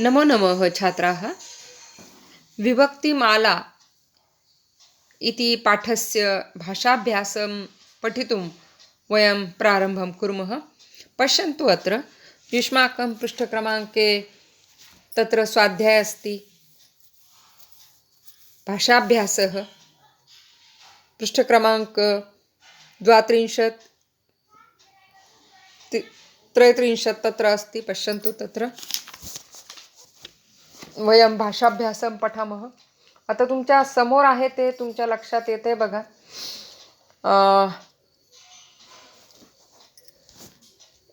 नमो नमः छात्राः। विभक्तिमाला इति पाठस्य भाषाभ्यासं पठितुं वयं प्रारम्भं कुर्मः। पश्यन्तु अत्र युष्माकं पृष्ठक्रमाङ्के तत्र स्वाध्यायः अस्ति। भाषाभ्यासः पृष्ठक्रमाङ्क द्वात्रिंशत् त्रयत्रिंशत् तत्र अस्ति पश्यन्तु तत्र। वयं भाषाभ्यासम पठामः. आता तुमच्यासमोर आहे ते तुमच्या लक्षात येते बघा.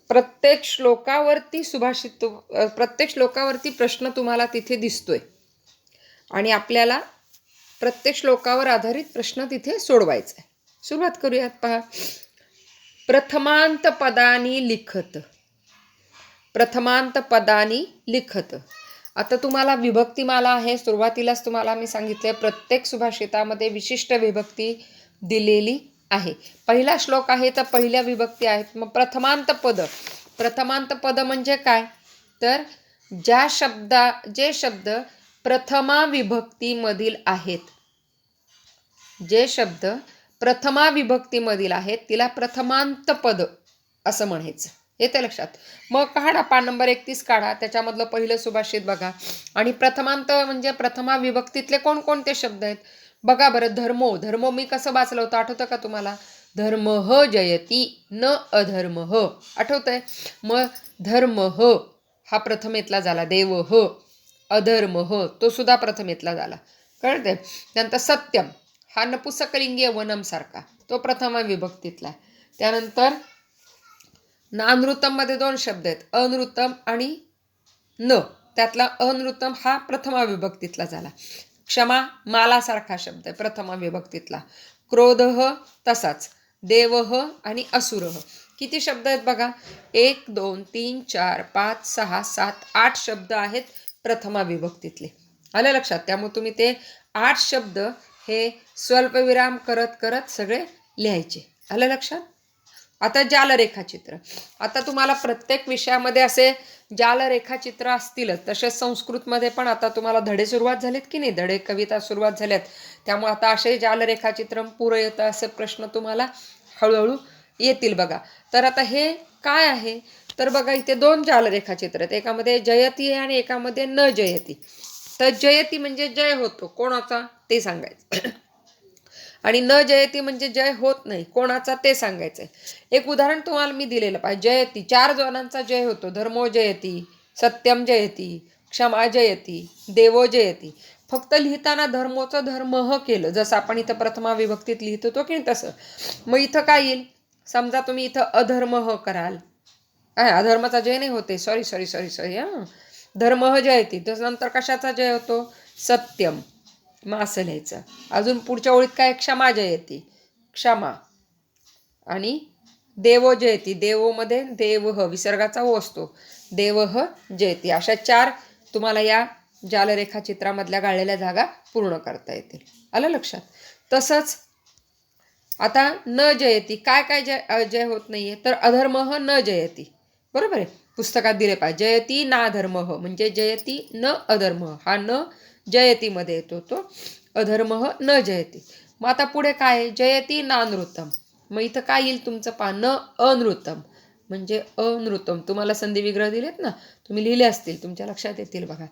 प्रत्येक श्लोकावरती सुभाषित प्रत्येक श्लोकावरती प्रश्न तुम्हाला तिथे दिसतोय. आणि आपल्याला प्रत्येक श्लोकावर आधारित प्रश्न तिथे सोडवायचा आहे सुरुवात करूयात पहा. प्रथमांत पदानी लिखत. प्रथमांत पदानी लिखत. आता तुम्हाला विभक्तीमाला आहे. सुरुवातीलाच तुम्हाला मी सांगितले प्रत्येक सुभाषितामध्ये विशिष्ट विभक्ती दिलेली आहे. पहिला श्लोक आहे तर पहिल्या विभक्ती आहेत. मग प्रथमांत पद. प्रथमांत पद म्हणजे काय? तर ज्या शब्दा जे शब्द प्रथमा विभक्तीमधील आहेत जे शब्द प्रथमा विभक्तीमधील आहेत तिला प्रथमांत पद असं म्हणायचं. येते लक्षात. मग काढा पान नंबर एकतीस काढा त्याच्यामधलं पहिलं सुभाषित बघा. आणि प्रथमांत म्हणजे प्रथमा विभक्तीतले कोणकोणते शब्द आहेत? बघा बरं धर्मो धर्मो मी कसं वाचलं होतं? आठवतं का तुम्हाला? धर्म ह जयती न अधर्म. ह आठवतंय? मग धर्म ह हा प्रथमेतला झाला देव ह अधर्म ह तो सुद्धा प्रथमेतला झाला. कळते त्यानंतर सत्यम हा नपुसकलिंगीय वनमसारखा तो प्रथमा विभक्तीतला त्यानंतर नानृतममध्ये दोन शब्द आहेत. अनृतम आणि न. त्यातला अनृतम हा प्रथमा विभक्तीतला झाला. क्षमा मालासारखा शब्द आहे प्रथमा विभक्तीतला क्रोध तसाच देवह आणि असुरह किती शब्द आहेत बघा? एक दोन तीन चार पाच सहा सात आठ शब्द आहेत प्रथमा विभक्तीतले आलं लक्षात? त्यामुळे तुम्ही ते आठ शब्द हे स्वल्पविराम करत करत सगळे लिहायचे. आलं लक्षात? आता जाल रेखाचित्र आता तुम्हाला प्रत्येक विषयामध्ये असे जाल रेखाचित्र असतीलच. तसेच संस्कृतमध्ये पण आता तुम्हाला धडे सुरुवात झालेत की नाही? धडे कविता सुरुवात झाल्यात. त्यामुळे आता असे जाल रेखाचित्र पुरं येतं असे प्रश्न तुम्हाला हळूहळू येतील बघा. तर आता हे काय आहे? तर बघा इथे दोन जाल रेखाचित्र आहेत. एकामध्ये जयती आहे आणि एकामध्ये न जयती. तर जयती म्हणजे जय होतो. कोणाचा? ते सांगायचं. आणि न जयती म्हणजे जय होत नाही. कोणाचा? ते सांगायचं आहे एक उदाहरण तुम्हाला मी दिलेलं पाहिजे. जयती. चार जणांचा जय होतो. धर्मो जयती सत्यम जयती क्षमा जयती देवो जयती. फक्त लिहिताना धर्मोचं धर्म ह केलं. जसं आपण इथं प्रथमा विभक्तीत लिहित होतो की तसं. मग इथं काय येईल? समजा तुम्ही इथं अधर्म ह कराल. आहे अधर्माचा जय नाही होते सॉरी सॉरी सॉरी सॉरी हां. धर्म ह जयती. नंतर कशाचा जय होतो? सत्यम. मग असं लिहायचं. अजून पुढच्या ओळीत काय? क्षमा जयती. क्षमा. आणि देवो जयती. देवोमध्ये देव ह विसर्गाचा ओ असतो. देवह जयती. अशा चार तुम्हाला या जालरेखा चित्रामधल्या गाळलेल्या जागा पूर्ण करता येतील. आलं लक्षात? तसंच आता न जयती. काय काय जय जय होत नाहीये? तर अधर्म ह न जयती. बरोबर आहे? पुस्तकात दिले पाहिजे. जयती ना धर्म ह. म्हणजे जयती न अधर्म हा न जयतीमध्ये येतो तो. अधर्म न जयती. मग आता पुढे काय? आहे? जयती ना नृतम मग इथं काय येईल तुमचं पा न अनृतम. म्हणजे अनृतम. तुम्हाला संधी विग्रह दिलेत ना? तुम्ही लिहिले असतील तुमच्या लक्षात येतील बघा.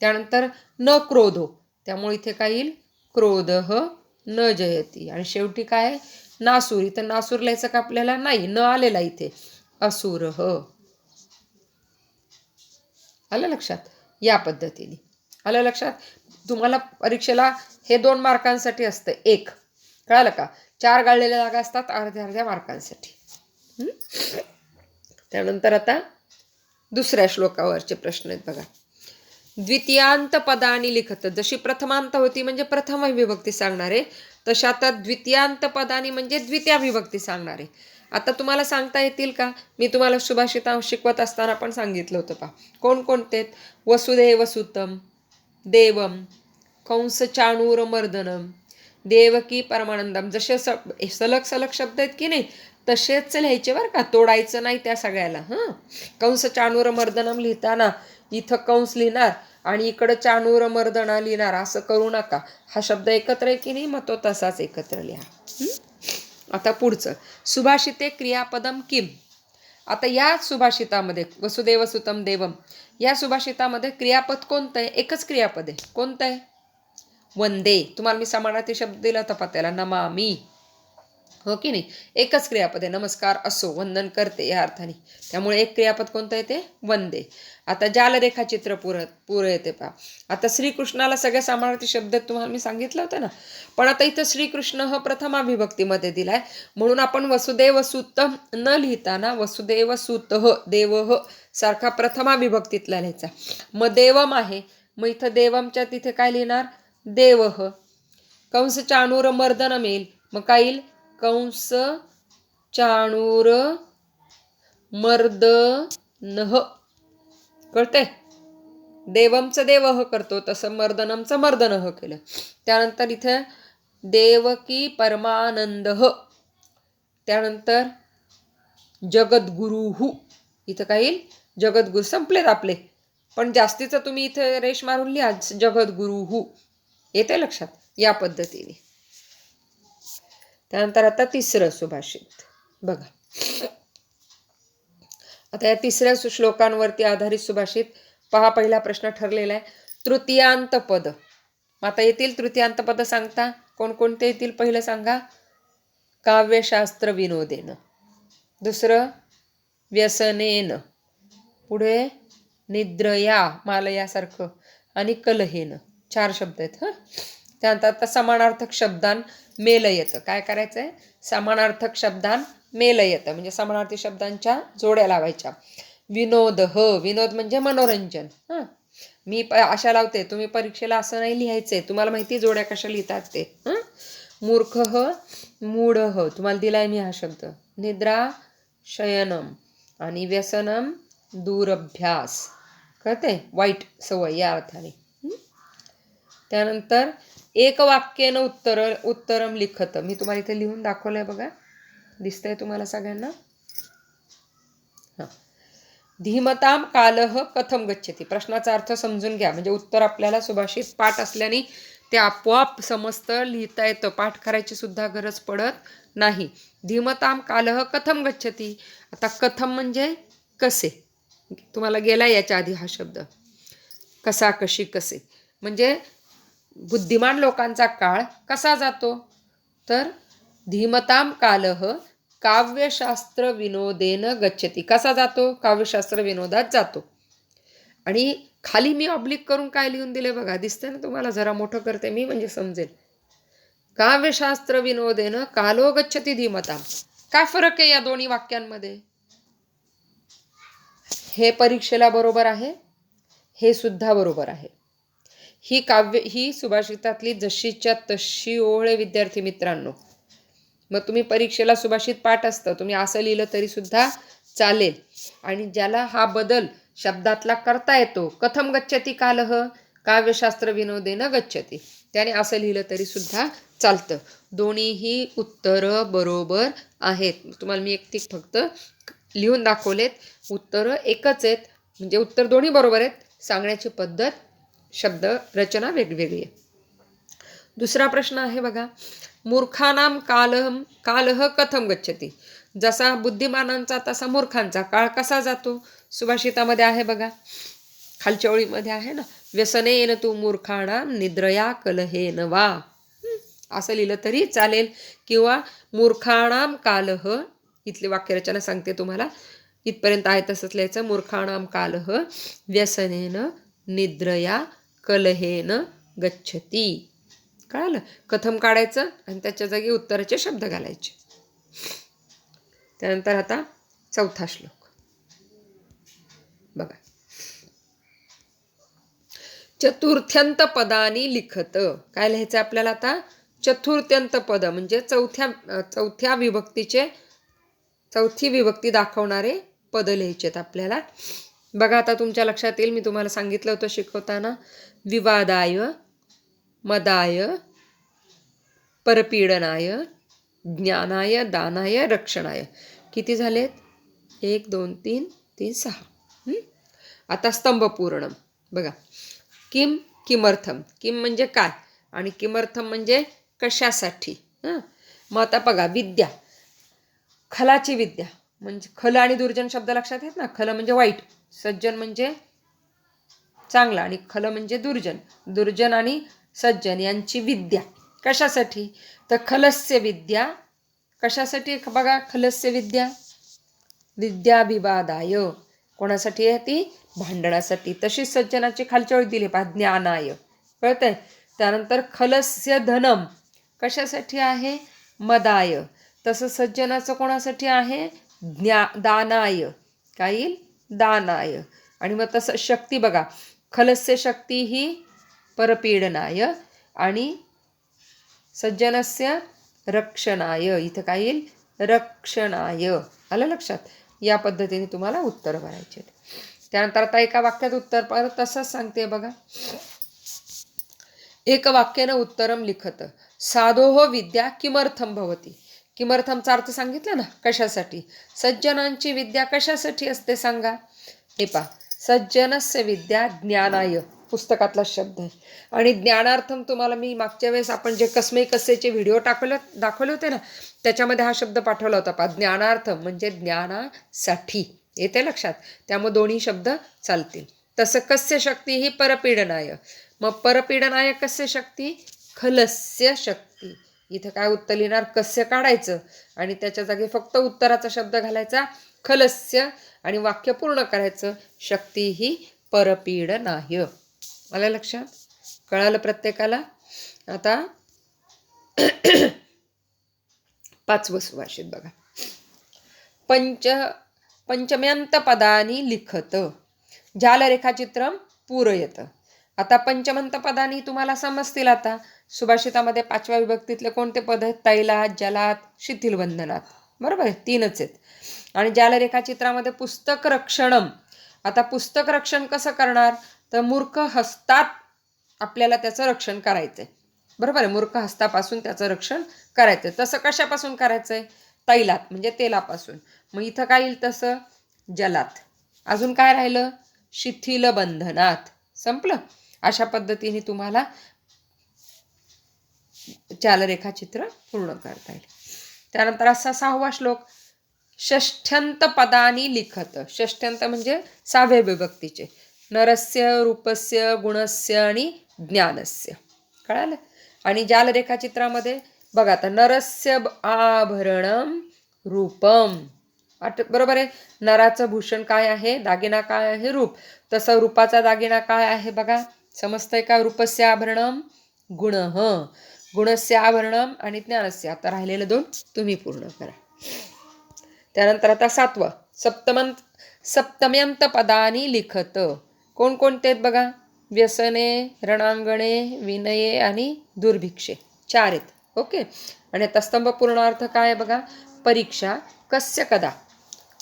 त्यानंतर न क्रोधो. त्यामुळे इथे काय येईल? क्रोध न जयती. आणि शेवटी काय? आहे नासूर. इथं नासूर लिहायचं का आपल्याला? नाही. न आलेला इथे. असुर. ह आलं लक्षात? या पद्धतीने. आलं लक्षात? तुम्हाला परीक्षेला हे दोन मार्कांसाठी असतं. एक. कळालं का? चार गाळलेल्या जागा असतात अर्ध्या अर्ध्या मार्कांसाठी. त्यानंतर आता दुसऱ्या श्लोकावरचे प्रश्न आहेत बघा. द्वितीयांत पदाने लिखत. जशी प्रथमांत होती म्हणजे प्रथम विभक्ती सांगणारे तशा आता द्वितीयांत पदानी म्हणजे द्वितीय विभक्ती सांगणारे. आता तुम्हाला सांगता येतील का? मी तुम्हाला सुभाषिता शिकवत असताना पण सांगितलं होतं पा कोणकोणते आहेत? वसुदेव सुतम देवम कंस चाणूर मर्दनम देवकी परमानंदम. जसे स सलग सलग शब्द आहेत की नाही तसेच लिहायचे बरं का. तोडायचं नाही त्या सगळ्याला. हां? कंस चाणूर मर्दनम लिहिताना इथं कंस लिहिणार आणि इकडं चाणूर मर्दना लिहिणार असं करू नका. हा शब्द एकत्र आहे की नाही मग तो तसाच एकत्र लिहा. आता पुढचं. सुभाषिते क्रियापदम किम? आता या सुभाषितामध्ये वसुदेव सुतम देवम या सुभाषितामध्ये क्रियापद कोणतं आहे एकच क्रियापद आहे. कोणतं आहे वंदे. तुम्हाला मी समानार्थी शब्द दिला होता पत्याला. नमामी. हो की नाही? एकच क्रियापद आहे. नमस्कार असो वंदन करते या अर्थाने. त्यामुळे एक क्रियापद कोणतं येते? वंदे. आता जालरेखाचित्र पुर पुरं येते पहा. आता श्रीकृष्णाला सगळ्या समानार्थी शब्द तुम्हाला मी सांगितलं होतं ना? पण आता इथं श्रीकृष्ण ह प्रथमा विभक्तीमध्ये दिलाय. म्हणून आपण वसुदेव सुतम न लिहिताना वसुदेव सुत देव सारखा प्रथमा विभक्तीतला लिहायचा. मग देवम आहे. मग इथं देवमच्या तिथे काय लिहिणार? देव कंस चाणूर मर्दन मेल. मग काय येईल? कंस चाणूर मर्दनह कळतंय? देवमचं देवह करतो तसं मर्दनमचं मर्दनह केलं. त्यानंतर इथे देवकी परमानंद त्यानंतर जगद्गुरुहू. इथं काय येईल? जगद्गुरु संपलेत आपले. पण जास्तीचं तुम्ही इथे रेश मारून लिहा जगद्गुरुहू. येते लक्षात? या पद्धतीने. त्यानंतर आता तिसरं सुभाषित. बघा. आता या तिसऱ्या श्लोकांवरती आधारित सुभाषित पहा पहिला प्रश्न ठरलेला आहे. तृतीयांत पद. आता येतील तृतीयांत पद सांगता? कोणकोणते येतील पहिलं सांगा? काव्यशास्त्र विनोदेन. दुसरं व्यसनेन. पुढे निद्रया मालयासारखं. आणि कलहेन. चार शब्द आहेत हां? त्यानंतर आता समानार्थक शब्दान मेल येतं. काय करायचं आहे समानार्थक शब्दां मेल येतं. म्हणजे समानार्थी शब्दांच्या जोड्या लावायच्या. विनोद ह. विनोद म्हणजे मनोरंजन. हां. मी प अशा लावते तुम्ही परीक्षेला असं नाही लिहायचं आहे तुम्हाला माहिती जोड्या कशा लिहितात ते. हं. मूर्ख ह. मूढ ह. तुम्हाला दिलाय मी हा शब्द. निद्रा शयनम. आणि व्यसनम दूरभ्यास. कळते वाईट सवय या अर्थाने. त्यानंतर एक वाक्येनं उत्तर उत्तरम लिखत. मी तुम्हाला इथे लिहून दाखवलंय बघा. दिसतंय तुम्हाला सगळ्यांना? हां. धीमताम कालह कथम गच्छती? प्रश्नाचा अर्थ समजून घ्या. म्हणजे उत्तर आपल्याला सुभाषित पाठ असल्याने ते आपोआप समजतं लिहिता येतं. पाठ करायची सुद्धा गरज पडत नाही. धीमताम कालह कथम गच्छती? आता कथम म्हणजे कसे? तुम्हाला गेला याच्या आधी हा शब्द. कसा कशी कसे? म्हणजे बुद्धिमान लोकांचा काळ कसा जातो? तर धीमताम कालह काव्यशास्त्र विनोदेन गच्छती. कसा जातो? काव्यशास्त्र विनोदात जातो. आणि खाली मी ऑब्लिक करून काय लिहून दिले बघा? दिसतंय ना तुम्हाला? जरा मोठं करते मी म्हणजे समजेल. काव्यशास्त्र विनोदेन कालो गच्छती धीमताम. काय फरक आहे या दोन्ही वाक्यांमध्ये? हे परीक्षेला बरोबर आहे हे सुद्धा बरोबर आहे. ही काव्य ही सुभाषितातली जशीच्या तशी ओळ विद्यार्थी मित्रांनो. मग तुम्ही परीक्षेला सुभाषित पाठ असतं तुम्ही असं लिहिलं तरी सुद्धा चालेल. आणि ज्याला हा बदल शब्दातला करता येतो कथम गच्छती कालह काव्यशास्त्र विनोदेनं गच्छती. त्याने असं लिहिलं तरी सुद्धा चालतं. दोन्हीही उत्तरं बरोबर आहेत. तुम्हाला मी एक ती फक्त लिहून दाखवलेत. उत्तरं एकच आहेत. म्हणजे उत्तर दोन्ही बरोबर आहेत. सांगण्याची पद्धत शब्द रचना वेगवेगळी आहे. दुसरा प्रश्न आहे बघा. मूर्खानाम कालहम कालह कथम गच्छती? जसा बुद्धिमानांचा तसा मूर्खांचा. काळ कसा जातो? सुभाषितामध्ये आहे बघा. खालच्या ओळीमध्ये आहे ना? व्यसनेन तू मूर्खाणाम निद्रया कलहेन वा. असं लिहिलं तरी चालेल. किंवा मूर्खाणाम कालह इथली वाक्यरचना सांगते तुम्हाला. इथपर्यंत आहे तसंच लिहायचं. मूर्खाणाम कालह व्यसनेन निद्रया कलहेन गच्छती. कळालं? कथम काढायचं आणि त्याच्या जागी उत्तराचे शब्द घालायचे. त्यानंतर आता चौथा श्लोक. बघा. चतुर्थ्यंत पदानी लिखत. काय लिहायचं आपल्याला आता? चतुर्थ्यंत पद म्हणजे चौथ्या चौथ्या विभक्तीचे चौथी विभक्ती दाखवणारे पद लिहायचे आहेत आपल्याला. बघा आता तुमच्या लक्षात येईल मी तुम्हाला सांगितलं होतं शिकवताना. विवादाय मदाय परपीडनाय ज्ञानाय दानाय रक्षणाय. किती झालेत? एक दोन तीन तीन सहा. आता आता स्तंभपूर्णम. बघा. किम किमर्थम. किम म्हणजे काय? आणि किमर्थम म्हणजे कशासाठी? हां? मग आता बघा विद्या. खलाची विद्या. म्हणजे खल आणि दुर्जन शब्द लक्षात येत ना? खल म्हणजे वाईट. सज्जन म्हणजे चांगला आणि खल म्हणजे दुर्जन. दुर्जन आणि सज्जन यांची विद्या. कशासाठी? तर खलस्य विद्या. कशासाठी बघा खलस्य विद्या? विद्याभिवादाय. कोणासाठी आहे ती? भांडणासाठी. तशीच सज्जनाची खालची ओळी दिली पहा ज्ञानाय. कळतंय? त्यानंतर खलस्य धनम. कशासाठी आहे? मदाय. तसं सज्जनाचं कोणासाठी आहे? ज्ञा दानाय. काय येईल? दानाय. आणि मग तसं शक्ती बघा. खलस्य शक्ती ही परपीडनाय आणि सज्जनस्य रक्षणाय. इथं काय येईल? रक्षणाय. आलं लक्षात? या पद्धतीने तुम्हाला उत्तर भरायचे आहेत. त्यानंतर आता एका वाक्यात उत्तर पर तसंच सांगते बघा. एक वाक्यानं उत्तरम लिखत. साधोह विद्या किमर्थम भवती? किमर्थमचा अर्थ सांगितला ना? कशासाठी? सज्जनांची विद्या कशासाठी असते सांगा? हे पा सज्जनस्य विद्या ज्ञानाय पुस्तकातला शब्द आहे. आणि ज्ञानार्थम तुम्हाला मी मागच्या वेळेस आपण जे कसमे कसेचे व्हिडिओ टाकले दाखवले होते ना त्याच्यामध्ये हा शब्द पाठवला होता पा ज्ञानार्थम म्हणजे ज्ञानासाठी. येते लक्षात? त्यामुळे दोन्ही शब्द चालतील. तसं कस्य शक्ती ही परपीडनाय. मग परपीडनाय कस्य शक्ती? खलस्य शक्ती. इथं काय उत्तर लिहिणार? कस्य काढायचं? आणि त्याच्या जागी फक्त उत्तराचा शब्द घालायचा खलस्य आणि वाक्य पूर्ण करायचं. शक्ती ही परपीड नाही. आलं लक्षात? कळालं प्रत्येकाला? आता पाचवं सुभाषित बघा. पंच पंचम्यंत पदानी लिखत. जालरेखाचित्रम पूरयत. आता पंचमंत पदानी तुम्हाला समजतील आता. सुभाषितामध्ये पाचव्या विभक्तीतले कोणते पद आहेत? तैलात जलात शिथिलबंधनात बरोबर आहे? तीनच आहेत. आणि जालरेखाचित्रामध्ये पुस्तक रक्षणम आता पुस्तक रक्षण कसं करणार? तर मूर्ख हस्तात आपल्याला त्याचं रक्षण करायचं आहे बरोबर आहे? मूर्ख हस्तापासून त्याचं रक्षण करायचं आहे तसं कशापासून करायचं आहे तैलात म्हणजे तेलापासून. मग इथं काय येईल तसं? जलात. अजून काय राहिलं? शिथिल बंधनात संपलं. अशा पद्धतीने तुम्हाला चालरेखाचित्र पूर्ण करता येईल. त्यानंतर असा सहावा श्लोक षष्ठ्यंत पदानी लिखत. षष्ठ्यंत म्हणजे सहाव्या विभक्तीचे. नरस्य रूपस्य गुणस्य आणि ज्ञानस्य. कळालं? आणि जालरेखाचित्रामध्ये बघा आता नरस्य आभरणम रूपम. आठ बरोबर आहे? नराचं भूषण काय आहे? दागिना काय आहे? रूप. तसं रूपाचा दागिना काय आहे बघा? समजतंय का? रूपस्य आभरणम गुण गुणस्य आभरणम आणि ज्ञानस्य. आता राहिलेलं दोन तुम्ही पूर्ण करा. त्यानंतर आता सातवं. सप्तमंत सप्तम्यंत पदानी लिखत. कोणकोणते आहेत बघा? व्यसने रणांगणे विनये आणि दुर्भिक्षे. चार आहेत. ओके? आणि आता स्तंभ पूर्णार्थ काय आहे बघा? परीक्षा कस्य कदा?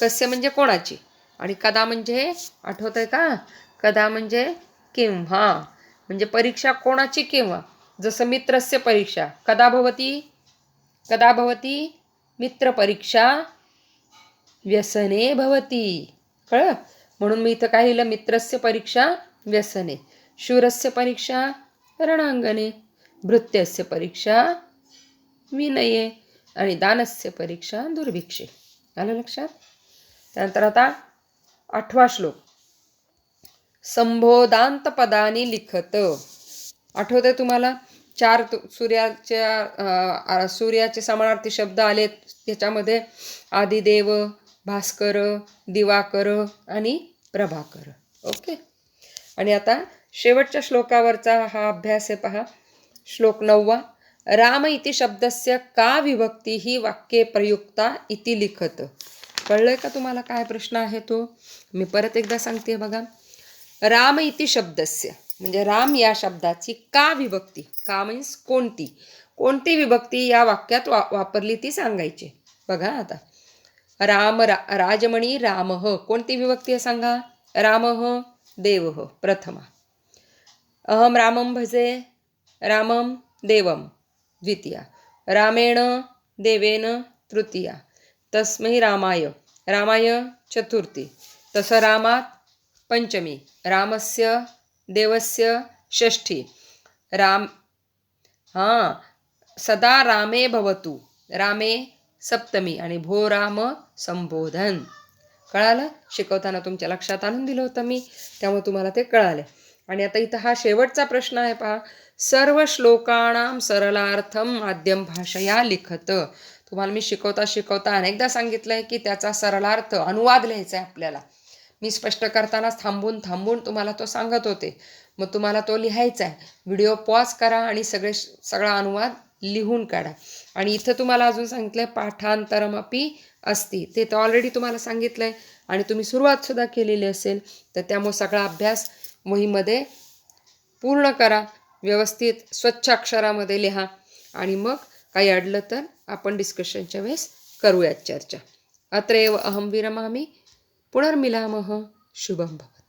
कस्य म्हणजे कोणाची? आणि कदा म्हणजे आठवत आहे का? कदा म्हणजे केव्हा? म्हणजे परीक्षा कोणाची केव्हा? जसं मित्रस्य परीक्षा. कदा भवती? कदा भवती? मित्रपरीक्षा व्यसने भवती. कळलं? म्हणून मी इथं काय लिहिलं? मित्रस्य परीक्षा व्यसने. शूरस्य परीक्षा रणांगणे. भृत्यस्य परीक्षा विनये. आणि दानस्य परीक्षा दुर्भिक्षे. आलं लक्षात? त्यानंतर आता आठवा श्लोक. संबोधांत पदानी लिखत. आठवतंय तुम्हाला? चार तु- सूर्याच्या सूर्याचे समानार्थी शब्द आलेत. त्याच्यामध्ये आदिदेव भास्कर दिवाकर आणि प्रभाकर. ओके? आणि आता शेवटच्या श्लोकावरचा हा अभ्यास आहे पहा. श्लोक नववा. राम इति शब्दस्य का विभक्ती ही वाक्ये प्रयुक्ता इति लिखत. कळलंय का तुम्हाला काय प्रश्न आहे तो? मी परत एकदा सांगते बघा. राम इति शब्दस्य. म्हणजे राम या शब्दाची का विभक्ती? का मीन्स कोणती? कोणती विभक्ती या वाक्यात वा वापरली ती सांगायची? बघा आता. राम रा राजमणी रामः. कोणती विभक्ती आहे सांगा? रामः देवः प्रथमा. अहम रामं भजे रामं देवम द्वितीया. रामेण देवेन तृतीया. तस्मै रामाय रामाय चतुर्थी। तसं रामात पंचमी रामस्य देवस्य षष्ठी। राम हां सदा रामे भवतु रामे सप्तमी आणि भो राम संबोधन। कळालं? शिकवताना तुमच्या लक्षात आणून दिलं होतं मी त्यामुळे तुम्हाला ते कळाले। आणि आता इथं हा शेवटचा प्रश्न आहे पहा। सर्व श्लोकाणां सरलार्थम माध्यम भाषया लिखत। तुम्हाला मी शिकवता शिकवता अनेकदा सांगितलं आहे की त्याचा सरलार्थ अनुवाद लिहायचा आहे आपल्याला. मी स्पष्ट करतानाच थांबून थांबून तुम्हाला तो सांगत होते. मग तुम्हाला तो लिहायचा आहे व्हिडिओ पॉज करा आणि सगळे सगळा अनुवाद लिहून काढा. आणि इथं तुम्हाला अजून सांगितलं आहे पाठांतरमपी असती. ते तर ऑलरेडी तुम्हाला सांगितलं आहे आणि तुम्ही सुरुवातसुद्धा केलेली असेल तर त्यामुळे सगळा अभ्यास मोहीमध्ये पूर्ण करा. व्यवस्थित स्वच्छ अक्षरामध्ये लिहा. आणि मग काही अडलं तर आपण डिस्कशनच्या वेळेस करूयात चर्चा. अत्रैव अहम विरमामि पुनर्मिलामः शुभं भवतु.